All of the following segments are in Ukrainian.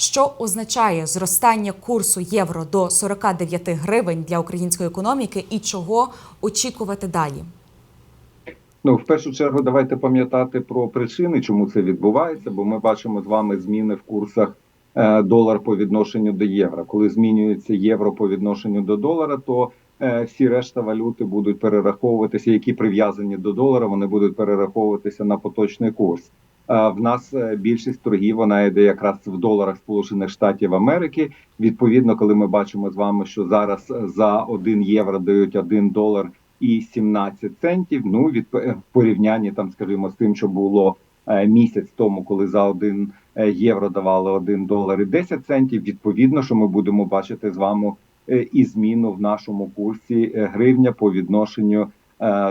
Що означає зростання курсу євро до 49 гривень для української економіки і чого очікувати далі? Ну, в першу чергу, давайте пам'ятати про причини, чому це відбувається, бо ми бачимо з вами зміни в курсах е, долар по відношенню до євро. Коли змінюється євро по відношенню до долара, то е, всі решта валюти будуть перераховуватися, які прив'язані до долара, вони будуть перераховуватися на поточний курс. Е, в нас е, більшість торгів вона йде якраз в доларах Сполучених Штатів Америки. Відповідно, коли ми бачимо з вами, що зараз за 1 євро дають 1 долар і 17 центів. Ну від порівнянні там, скажімо, з тим, що було е, місяць тому, коли за 1 євро давали 1 долар і 10 центів. Відповідно, що ми будемо бачити з вами е, і зміну в нашому курсі е, гривня по відношенню е,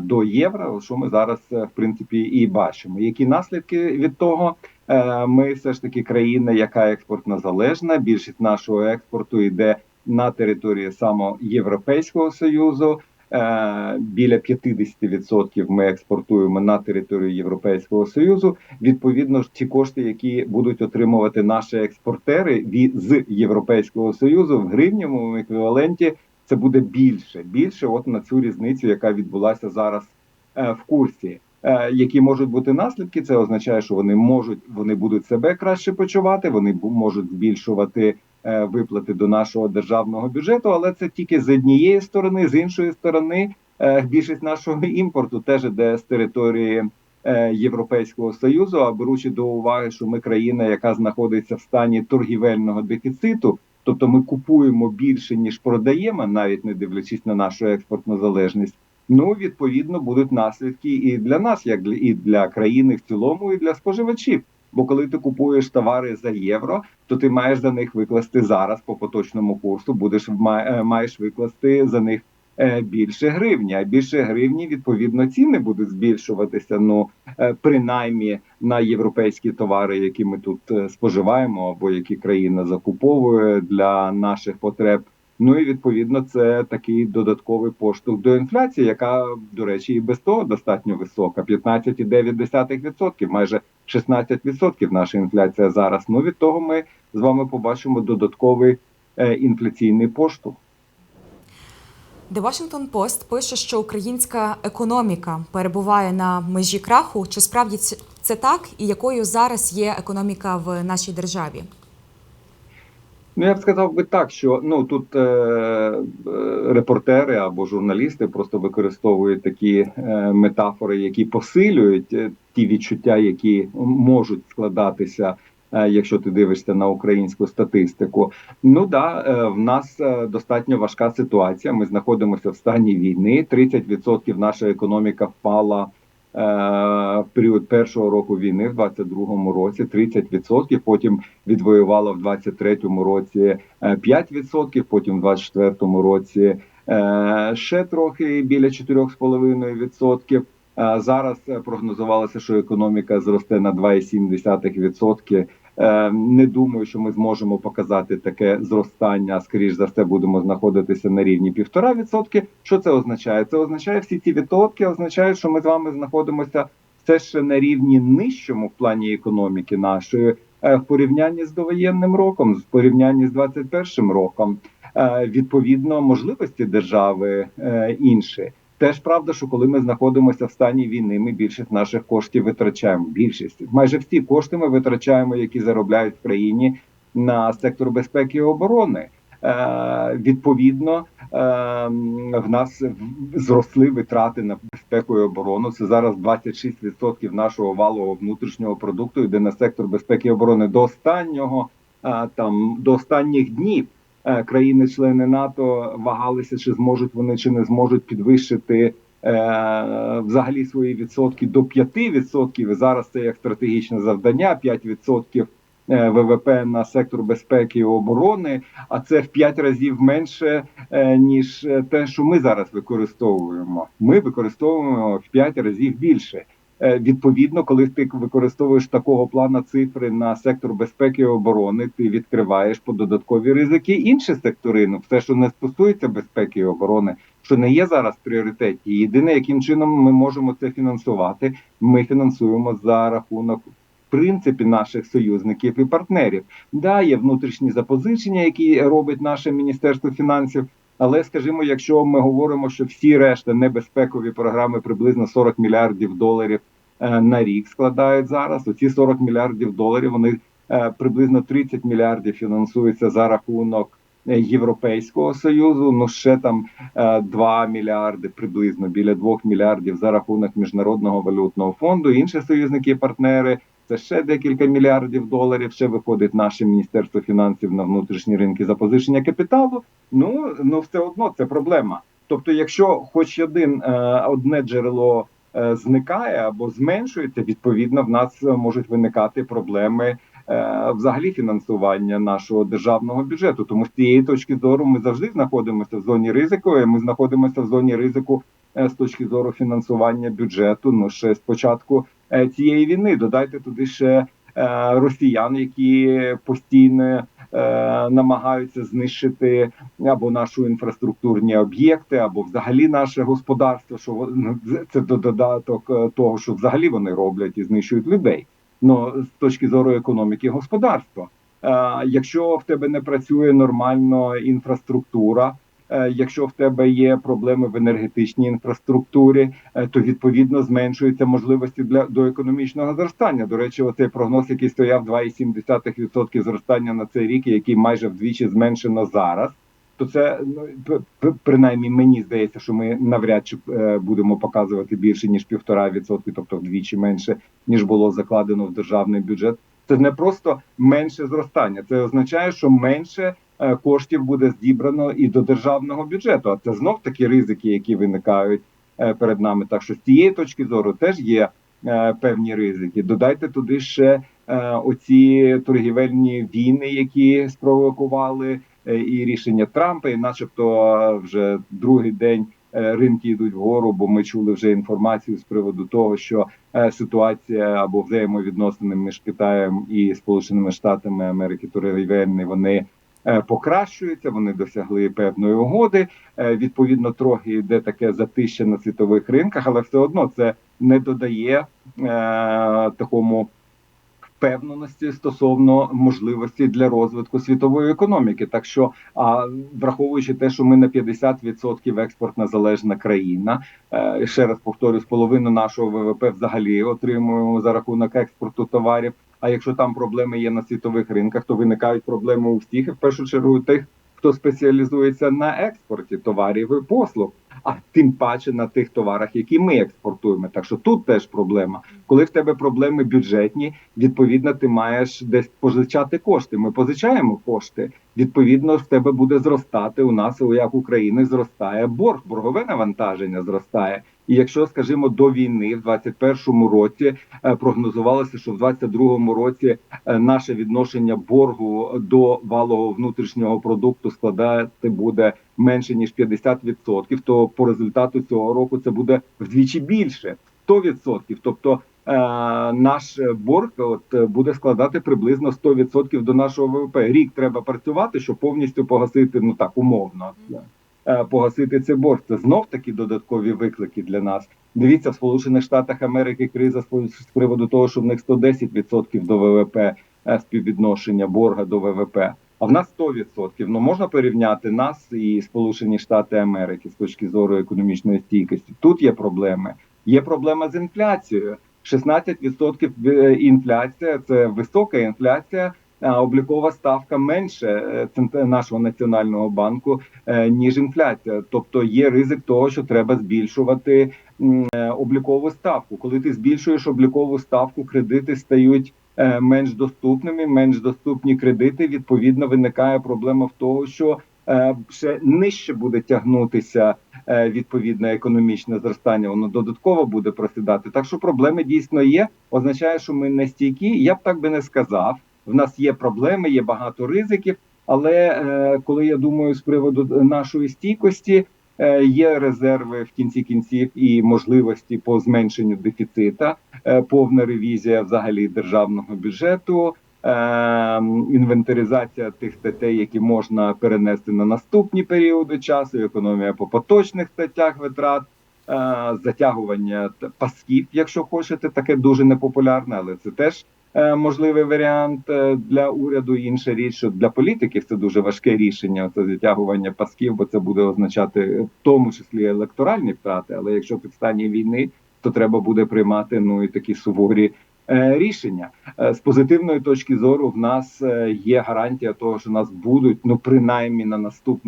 до євро, що ми зараз е, в принципі і бачимо. Які наслідки від того? Е, Ми все ж таки країна, яка експортно залежна. Більшість нашого експорту йде на території само Європейського союзу. Е, Біля 50% ми експортуємо на територію Європейського союзу. Відповідно, ж ті кошти, які будуть отримувати наші експортери з Європейського союзу в гривневому еквіваленті, це буде більше. Більше, от на цю різницю, яка відбулася зараз е, в курсі. Е, Які можуть бути наслідки? Це означає, що вони можуть вони будуть себе краще почувати. Вони можуть збільшувати е, виплати до нашого державного бюджету, але це тільки з однієї сторони, з іншої сторони, більшість нашого імпорту теж іде з території Європейського союзу. А беручи до уваги, що ми країна, яка знаходиться в стані торгівельного дефіциту, тобто ми купуємо більше ніж продаємо, навіть не дивлячись на нашу експортну залежність. Ну, відповідно, будуть наслідки і для нас, як для і для країни в цілому, і для споживачів. Бо коли ти купуєш товари за євро, то ти маєш за них викласти зараз по поточному курсу. Будеш е, маєш викласти за них більше гривні. А більше гривні відповідно ціни будуть збільшуватися. Ну е, принаймні на європейські товари, які ми тут е, споживаємо, або які країна закуповує для наших потреб. Ну і відповідно це такий додатковий поштовх до інфляції, яка, до речі, і без того достатньо висока: 15,9%, майже 16% наша інфляція зараз. Ну від того ми з вами побачимо додатковий е, інфляційний поштовх. The Washington Post пише, що українська економіка перебуває на межі краху. Чи справді це так? І якою зараз є економіка в нашій державі? Ну, я б сказав би так, що ну тут е, е, репортери або журналісти просто використовують такі е, метафори, які посилюють е, ті відчуття, які можуть складатися, якщо ти дивишся на українську статистику. Ну да, е, в нас е, достатньо важка ситуація. Ми знаходимося в стані війни. 30% наша економіка впала е, в період першого року війни в 22-му році 30%, потім відвоювала в 23-му році е, 5%, потім в 24-му році е, ще трохи біля 4,5%. Зараз е, прогнозувалося, що економіка зросте на 2,7%. Е, Не думаю, що ми зможемо показати таке зростання. Скоріш за все, будемо знаходитися на рівні 1,5%. Що це означає? Це означає всі ці відсотки, означає, що ми з вами знаходимося все ще на рівні нижчому в плані економіки нашої е, в порівнянні з довоєнним роком, в порівнянні з 21 роком. Відповідно, можливості держави інші. Теж правда, що коли ми знаходимося в стані війни, ми більшість наших коштів витрачаємо. Більшість майже всі кошти ми витрачаємо, які заробляють в країні на сектор безпеки і оборони. Е, відповідно, е, в нас зросли витрати на безпеку і оборону. Це зараз 26% нашого валового внутрішнього продукту йде на сектор безпеки і оборони до останнього е, там до останніх днів. Е, Країни-члени НАТО вагалися, чи зможуть вони чи не зможуть підвищити е, взагалі свої відсотки до 5%. І зараз це як стратегічне завдання 5% е, ВВП на сектор безпеки і оборони, а це в 5 разів менше ніж те, що ми зараз використовуємо. Ми використовуємо в 5 разів більше. Е, Відповідно, коли ти використовуєш такого плана цифри на сектор безпеки і оборони, ти відкриваєш по додаткові ризики інші сектори. Ну, все, що не стосується безпеки і оборони, що не є зараз в пріоритеті. Єдине, яким чином ми можемо це фінансувати, ми фінансуємо за рахунок принципі наших союзників і партнерів. Да, є внутрішні запозичення, які робить наше міністерство фінансів. Але скажімо, якщо ми говоримо, що всі решта небезпекові програми приблизно 40 мільярдів доларів е, на рік складають зараз. Оці 40 мільярдів доларів вони е, приблизно 30 мільярдів фінансуються за рахунок е, Європейського союзу. Ну ще там е, 2 мільярди, приблизно біля 2 мільярдів за рахунок міжнародного валютного фонду. Інші союзники і партнери. Це ще декілька мільярдів доларів. Ще виходить наше міністерство фінансів на внутрішні ринки запозичення капіталу. Ну ну все одно це проблема. Тобто, якщо хоч один е, одне джерело е, зникає або зменшується, відповідно в нас можуть виникати проблеми е, взагалі фінансування нашого державного бюджету. Тому з цієї точки зору ми завжди знаходимося в зоні ризику. і Ми знаходимося в зоні ризику з точки зору фінансування бюджету. Ну ще з початку е, цієї війни. Додайте туди ще е, росіян, які постійно е, намагаються знищити або нашу інфраструктурні об'єкти, або взагалі наше господарство. Що ну, це до- додаток е, того, що взагалі вони роблять і знищують людей. Ну з точки зору економіки господарства. Е, якщо в тебе не працює нормально інфраструктура. Е, Якщо в тебе є проблеми в енергетичній інфраструктурі, е, то відповідно зменшуються можливості для до економічного зростання. До речі, оцей прогноз, який стояв 2,7% зростання на цей рік, який майже вдвічі зменшено зараз. То це ну принаймні мені здається, що ми навряд чи е, будемо показувати більше ніж півтора відсотки, тобто вдвічі менше ніж було закладено в державний бюджет. Це не просто менше зростання, це означає, що менше коштів буде зібрано і до державного бюджету. А це знов такі ризики, які виникають е, перед нами. Так що з цієї точки зору теж є е, певні ризики. Додайте туди ще е, оці торгівельні війни, які спровокували е, і рішення Трампа, і, начебто, е, вже другий день. е, Ринки йдуть вгору, бо ми чули вже інформацію з приводу того, що е, ситуація або взаємовідносини між Китаєм і Сполученими Штатами Америки торгівельні вони е, покращуються. Вони досягли певної угоди. Е, Відповідно, трохи йде таке затища на світових ринках, але все одно це не додає е, такому впевненості стосовно можливості для розвитку світової економіки. Так що, а враховуючи те, що ми на 50% експортна залежна країна, е, ще раз повторюсь, половину нашого ВВП взагалі отримуємо за рахунок експорту товарів. А якщо там проблеми є на світових ринках, то виникають проблеми у всіх, в першу чергу тих, хто спеціалізується на експорті товарів і послуг, а тим паче на тих товарах, які ми експортуємо. Так що тут теж проблема. Коли в тебе проблеми бюджетні, відповідно, ти маєш десь позичати кошти. Ми позичаємо кошти. Відповідно, в тебе буде зростати у нас, як України, зростає борг, боргове навантаження зростає. І якщо, скажімо, до війни в 21-му році е, прогнозувалося, що в 22-му році е, наше відношення боргу до валового внутрішнього продукту складати буде менше ніж 50%, то по результату цього року це буде вдвічі більше 100%. Тобто е, наш борг от буде складати приблизно 100% до нашого ВВП. Рік треба працювати, щоб повністю погасити, ну так умовно. е, Погасити цей борг це знов такі додаткові виклики для нас. Дивіться, в Сполучених Штатах Америки криза з з приводу того, що в них 110% до ВВП е, співвідношення борга до ВВП. А в нас 100%. Ну можна порівняти нас і Сполучені Штати Америки з точки зору економічної стійкості. Тут є проблеми. Є проблема з інфляцією. 16% е, інфляція це висока інфляція. Облікова ставка менше е, нашого національного банку е, ніж інфляція. Тобто є ризик того, що треба збільшувати облікову ставку. Коли ти збільшуєш облікову ставку, кредити стають менш доступними, менш доступні кредити. Відповідно, виникає проблема в того, що е, ще нижче буде тягнутися е, відповідне економічне зростання. Воно додатково буде просідати. Так що проблеми дійсно є. Означає, що ми не стійкі. Я б так би не сказав. В нас є проблеми, є багато ризиків. Але е, коли я думаю з приводу нашої стійкості, е, є резерви в кінці кінців і можливості по зменшенню дефіцита, е, повна ревізія взагалі державного бюджету, е, інвентаризація тих статей, які можна перенести на наступні періоди часу, економія по поточних статтях витрат. е, Затягування пасків, якщо хочете, таке дуже непопулярне, але це теж е, можливий варіант е, для уряду. Інша річ, що для політиків це дуже важке рішення. Це затягування пасків, бо це буде означати в тому числі електоральні втрати. Але якщо в стані війни, то треба буде приймати ну і такі суворі. е, Рішення Е, з позитивної точки зору в нас е, є гарантія того, що нас будуть ну принаймні на наступ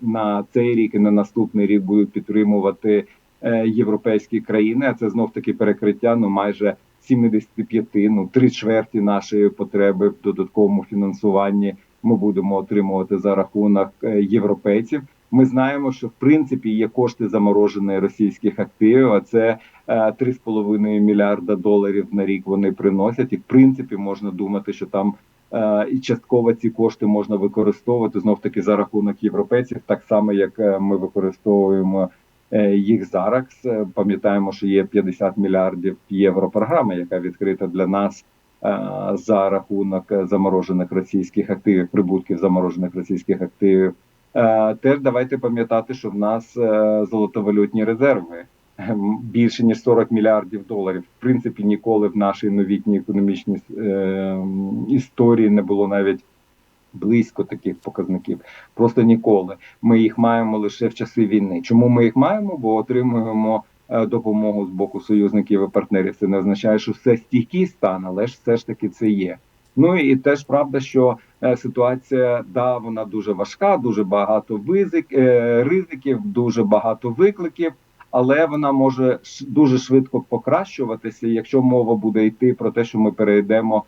на цей рік і на наступний рік будуть підтримувати е, європейські країни. А це знов таки перекриття ну майже 75, ну три чверті нашої потреби в додатковому фінансуванні. Ми будемо отримувати за рахунок е, європейців. Ми знаємо, що в принципі є кошти замороженої російських активів. А це е, 3,5 мільярда доларів на рік вони приносять, і в принципі можна думати, що там е, і частково ці кошти можна використовувати знов таки за рахунок європейців, так само як е, ми використовуємо е, їх зараз. Е, Пам'ятаємо, що є 50 мільярдів євро програма, яка відкрита для нас. е, За рахунок е, заморожених російських активів, прибутків заморожених російських активів, Е, теж давайте пам'ятати, що в нас е, золотовалютні резерви ем, більше ніж 40 мільярдів доларів. В принципі, ніколи в нашій новітній економічній е, історії не було навіть близько таких показників. Просто ніколи. Ми їх маємо лише в часи війни. Чому ми їх маємо? Бо отримуємо е, допомогу з боку союзників і партнерів. Це не означає, що все стійкий стан, але ж все ж таки це є. Ну і теж правда, що е, ситуація да вона дуже важка, дуже багато визик, е, ризиків, дуже багато викликів, але вона може дуже швидко покращуватися, якщо мова буде йти про те, що ми перейдемо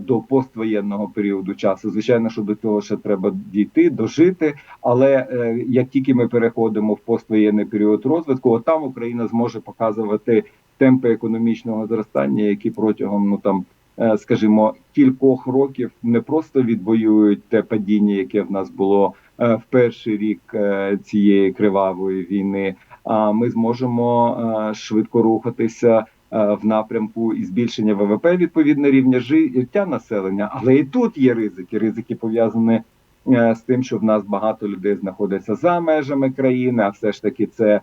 до поствоєнного періоду часу. Звичайно, що до цього ще треба дійти, дожити. Але е, як тільки ми переходимо в поствоєнний період розвитку, от там Україна зможе показувати темпи економічного зростання, які протягом ну там е, скажімо, кількох років не просто відвоюють те падіння, яке в нас було е, в перший рік е, цієї кривавої війни. А ми зможемо е, швидко рухатися е, в напрямку і збільшення ВВП відповідно рівня життя населення. Але і тут є ризики. Ризики пов'язані е, з тим, що в нас багато людей знаходиться за межами країни, а все ж таки це е,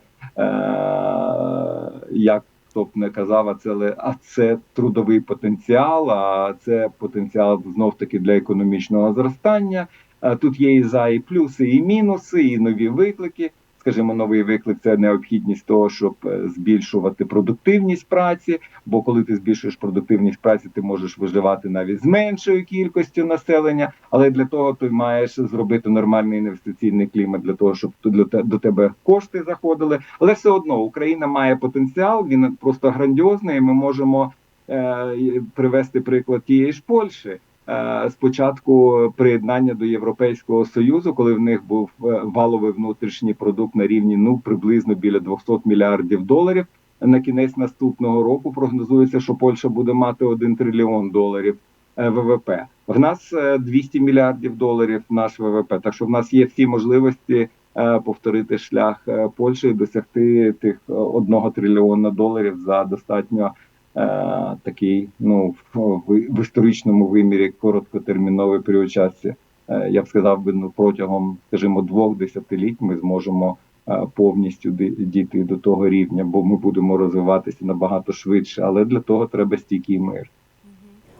як хто б не казав, а це а це трудовий потенціал, а це потенціал знов таки для економічного зростання. Е, Тут є і за, і плюси, і мінуси, і нові виклики. Скажімо, новий виклик це необхідність того, щоб е, збільшувати продуктивність праці. Бо коли ти збільшуєш продуктивність праці, ти можеш виживати навіть з меншою кількістю населення. Але для того ти маєш зробити нормальний інвестиційний клімат для того, щоб до те- до тебе кошти заходили. Але все одно Україна має потенціал, він просто грандіозний. і Ми можемо е, привести приклад тієї ж Польщі. Е, Спочатку приєднання до Європейського союзу, коли в них був е, валовий внутрішній продукт на рівні ну приблизно біля 200 мільярдів доларів. На кінець наступного року прогнозується, що Польща буде мати 1 трильйон доларів е, ВВП. В нас е, 200 мільярдів доларів наш ВВП. Так що в нас є всі можливості повторити шлях Польщі і досягти тих е, одного трильйона доларів за достатньо такий, ну в, в, історичному вимірі короткотерміновий період. Е, я б сказав би, ну протягом, скажімо, двох десятиліть ми зможемо е, повністю дійти до того рівня, бо ми будемо розвиватися набагато швидше. Але для того треба стійкий мир.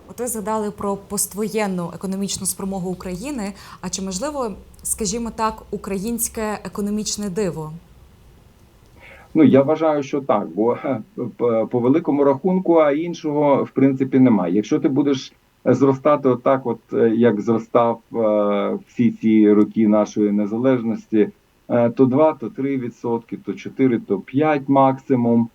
От ви згадали про поствоєнну економічну спромогу України. А чи можливо, скажімо так, українське економічне диво? Ну я вважаю, що так, бо е, по великому рахунку, а іншого в принципі немає. Якщо ти будеш зростати отак, от е, як зростав е, всі ці роки нашої незалежності, то 2, то 3 відсотки, то 4, то 5 максимум.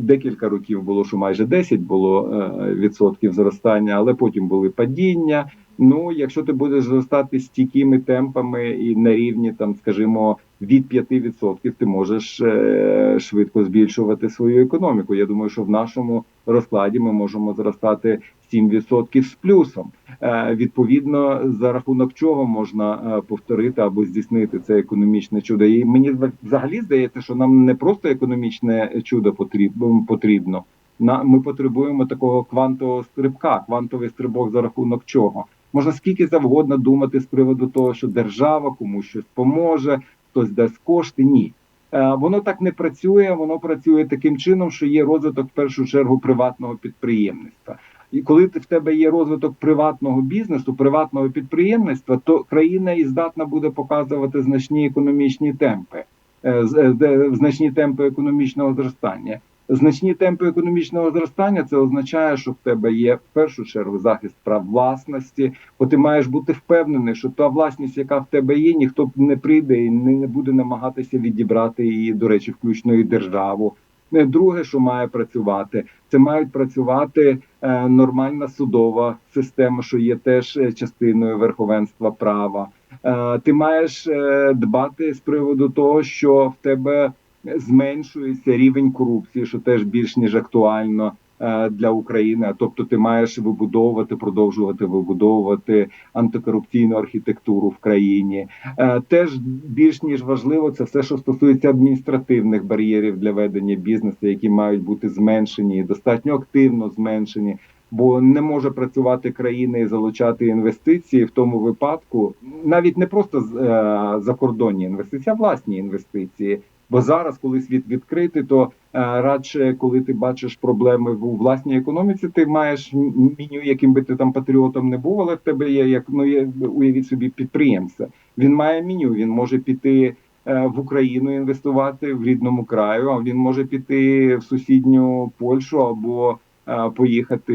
Декілька років було, що майже 10 було відсотків зростання, але потім були падіння. Ну, якщо ти будеш зростати стійкими темпами і на рівні, там, скажімо, від 5% ти можеш е, швидко збільшувати свою економіку. Я думаю, що в нашому розкладі ми можемо зростати 7% з плюсом. Е, відповідно, за рахунок чого можна е, повторити або здійснити це економічне чудо. І мені взагалі здається, що нам не просто економічне чудо потрібно ми потребуємо такого квантового стрибка, квантовий стрибок за рахунок чого. Можна скільки завгодно думати з приводу того, що держава комусь щось поможе, хтось дасть кошти. Ні. Е, Воно так не працює, воно працює таким чином, що є розвиток в першу чергу приватного підприємництва. І коли в тебе є розвиток приватного бізнесу, приватного підприємництва, то країна і здатна буде показувати значні економічні темпи, е, е, значні темпи економічного зростання. Значні темпи економічного зростання це означає, що в тебе є в першу чергу захист прав власності, бо ти маєш бути впевнений, що та власність, яка в тебе є, ніхто не прийде і не буде намагатися відібрати її, до речі, включно і державу. Е, Друге, що має працювати, це мають працювати е, нормальна судова система, що є теж е, частиною верховенства права. Ти маєш дбати з приводу того, що в тебе зменшується рівень корупції, що теж більш ніж актуально е, для України. Тобто, ти маєш вибудовувати, продовжувати вибудовувати антикорупційну архітектуру в країні. Е, Теж більш ніж важливо, це все, що стосується адміністративних бар'єрів для ведення бізнесу, які мають бути зменшені достатньо активно зменшені. Бо не може працювати країна і залучати інвестиції в тому випадку, навіть не просто е, закордонні інвестиції, а власні інвестиції. Бо зараз, коли світ відкритий, то е, радше, коли ти бачиш проблеми в власній економіці, ти маєш м- меню, яким би ти там патріотом не був, але в тебе є як ну є уявіть собі підприємця. Він має меню, він може піти е, в Україну інвестувати в рідному краю, а він може піти в сусідню Польщу або е, поїхати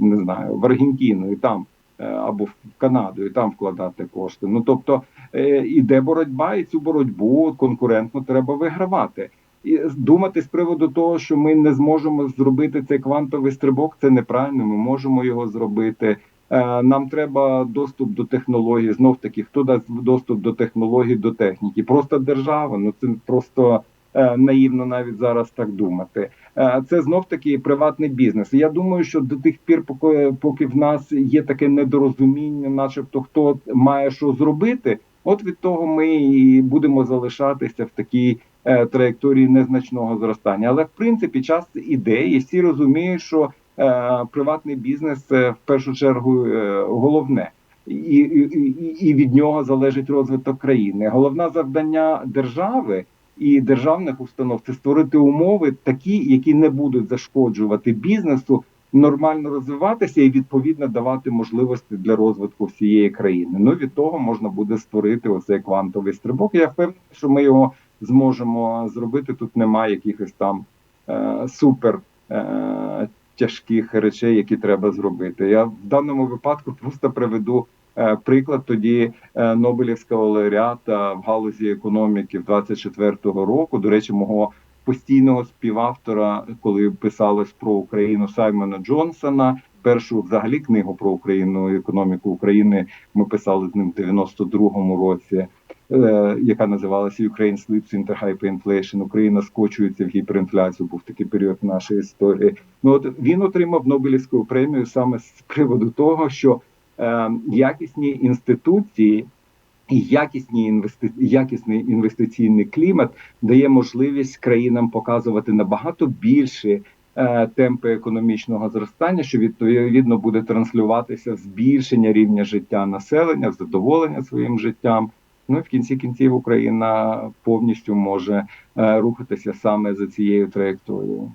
не знаю в Аргентину і там. Е, Або в Канаду і там вкладати кошти. Ну тобто е, іде боротьба, і цю боротьбу конкурентно треба вигравати. І думати з приводу того, що ми не зможемо зробити цей квантовий стрибок, це неправильно. Ми можемо його зробити. Е, Нам треба доступ до технологій. Знов таки, хто дасть доступ до технологій, до техніки? Просто держава. Ну це просто наївно навіть зараз так думати. Е, Це знов таки приватний бізнес. Я думаю, що до тих пір, поки поки в нас є таке недорозуміння, начебто хто має що зробити, от від того ми і будемо залишатися в такій е, траєкторії незначного зростання. Але в принципі час іде, і всі розуміють, що е, приватний бізнес це в першу чергу е, головне. І, і, і від нього залежить розвиток країни. Головне завдання держави і державних установ це створити умови такі, які не будуть зашкоджувати бізнесу, нормально розвиватися і відповідно давати можливості для розвитку всієї країни. Ну від того можна буде створити оцей квантовий стрибок. Я впевнений, що ми його зможемо зробити. Тут немає якихось там е, супер. Е, Тяжких речей, які треба зробити. Я в даному випадку просто приведу приклад тоді е, Нобелівського лауреата в галузі економіки в 24-го року. До речі, мого постійного співавтора, коли писалось про Україну Саймона Джонсона. Першу взагалі книгу про Україну економіку України ми писали з ним в 92-му році, е, яка називалася Ukraine Slips into Hyperinflation. Україна скочується в гіперінфляцію. Був такий період нашої історії. Ну от він отримав Нобелівську премію саме з приводу того, що е, якісні інституції і якісні інвести... якісний інвестиційний клімат дає можливість країнам показувати набагато більше е, темпи економічного зростання, що відповідно буде транслюватися в збільшення рівня життя населення, в задоволення своїм життям. Ну і в кінці кінців Україна повністю може е, рухатися саме за цією траєкторією.